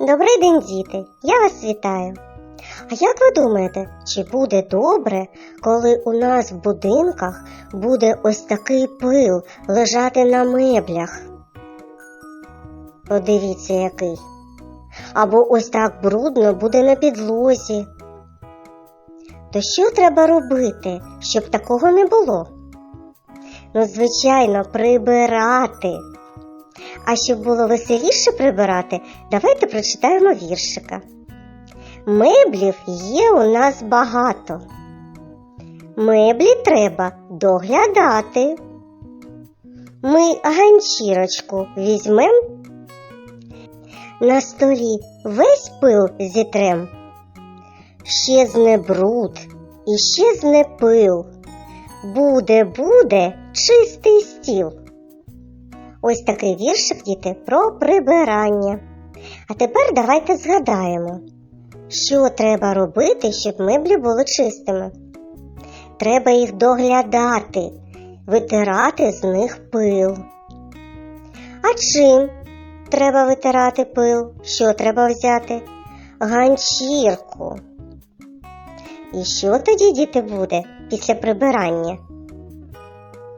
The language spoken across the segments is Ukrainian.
Добрий день, діти! Я вас вітаю. А як ви думаєте, чи буде добре, коли у нас в будинках буде ось такий пил лежати на меблях? Подивіться, який. Або ось так брудно буде на підлозі. То що треба робити, щоб такого не було? Ну, звичайно, прибирати. А щоб було веселіше прибирати, давайте прочитаємо віршика. Меблів є у нас багато. Меблі треба доглядати. Ми ганчірочку візьмем, на столі весь пил зітрем. Щезне бруд і щезне пил. Буде, буде чистий стіл. Ось такий віршик, діти, про прибирання. А тепер давайте згадаємо, що треба робити, щоб меблі були чистими. Треба їх доглядати, витирати з них пил. А чим треба витирати пил? Що треба взяти? Ганчірку. І що тоді, діти, буде після прибирання?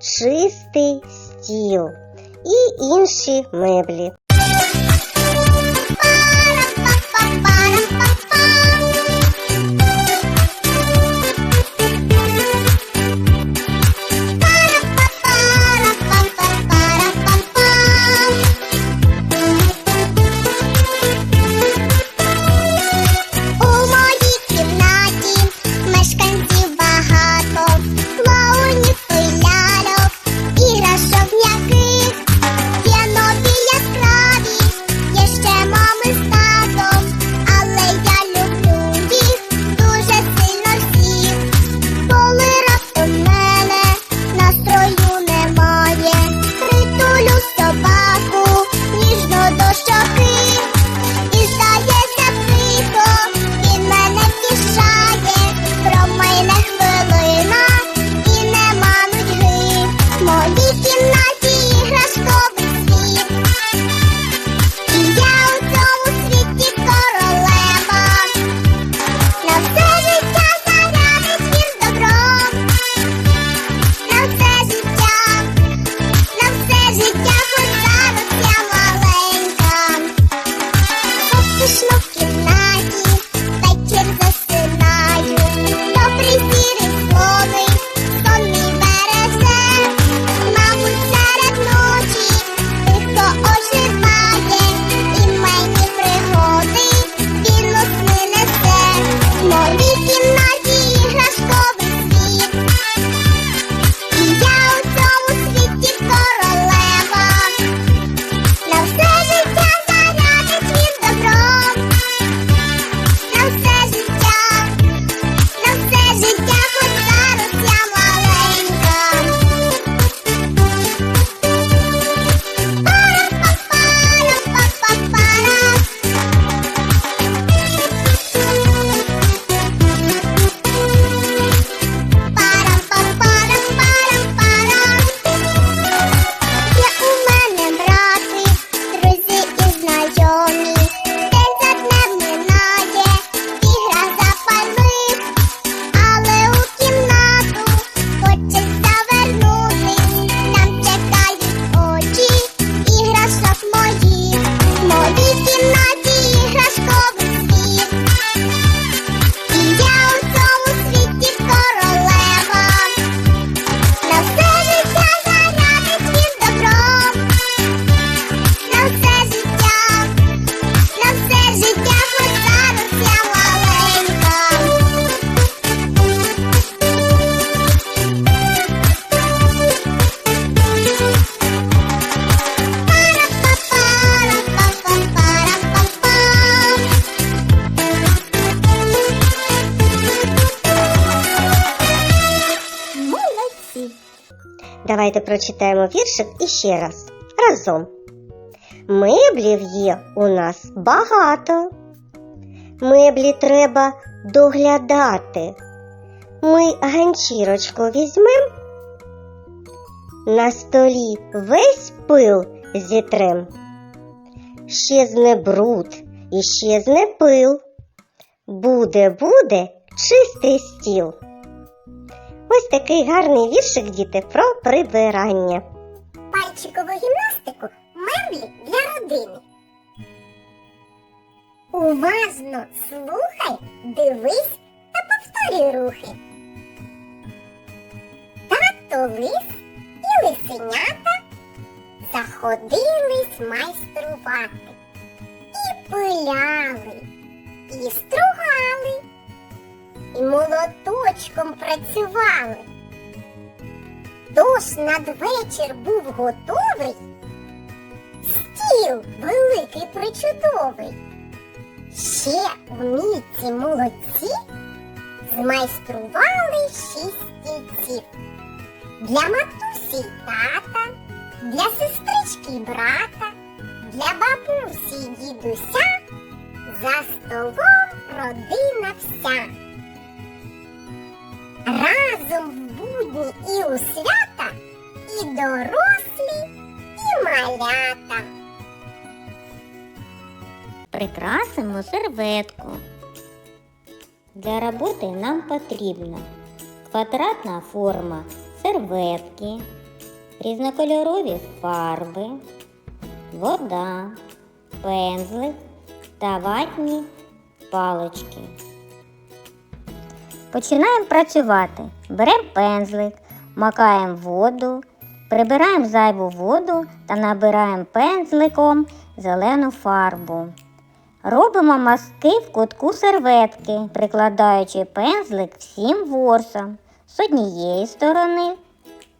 Чистий стіл і інші меблі. Мами з Давайте прочитаємо віршик іще раз. Разом. Меблів є у нас багато. Меблі треба доглядати. Ми ганчірочку візьмем, на столі весь пил зітрем. Щезне бруд і щезне пил. Буде, буде чистий стіл. Ось такий гарний віршик, діти, про прибирання. Пальчикову гімнастику меблі для родини. Уважно слухай, дивись та повторюй рухи. Тато лис і лисенята заходились майструвати. І пиляли, і стругали, і молоточком працювали. Тож надвечір був готовий стіл великий причудовий. Ще в міці молодці змайстрували шість стільців. Для матусі й тата, для сестрички й брата, для бабусі й дідуся, за столом родина вся. Разом в будні і у свята, і дорослі, і малята. Прикрасимо серветку. Для роботи нам потрібна квадратна форма серветки, різнокольорові фарби, вода, пензлик та ватні палички. Починаємо працювати. Беремо пензлик, макаємо воду, прибираємо зайву воду та набираємо пензликом зелену фарбу. Робимо мазки в кутку серветки, прикладаючи пензлик всім ворсам з однієї сторони,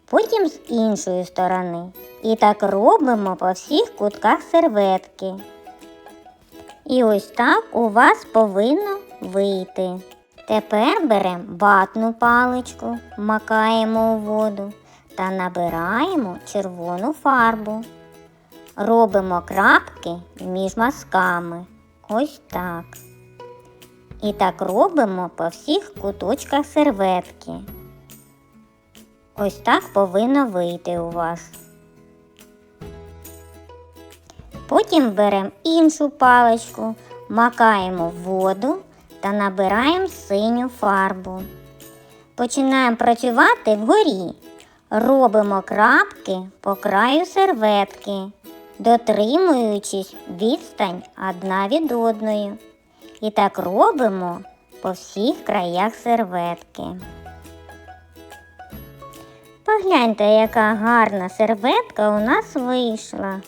потім з іншої сторони. І так робимо по всіх кутках серветки. І ось так у вас повинно вийти. Тепер беремо ватну паличку, макаємо у воду та набираємо червону фарбу. Робимо крапки між мазками. Ось так. І так робимо по всіх куточках серветки. Ось так повинно вийти у вас. Потім беремо іншу паличку, макаємо в воду та набираємо синю фарбу. Починаємо працювати вгорі. Робимо крапки по краю серветки, дотримуючись відстань одна від одної. І так робимо по всіх краях серветки. Погляньте, яка гарна серветка у нас вийшла.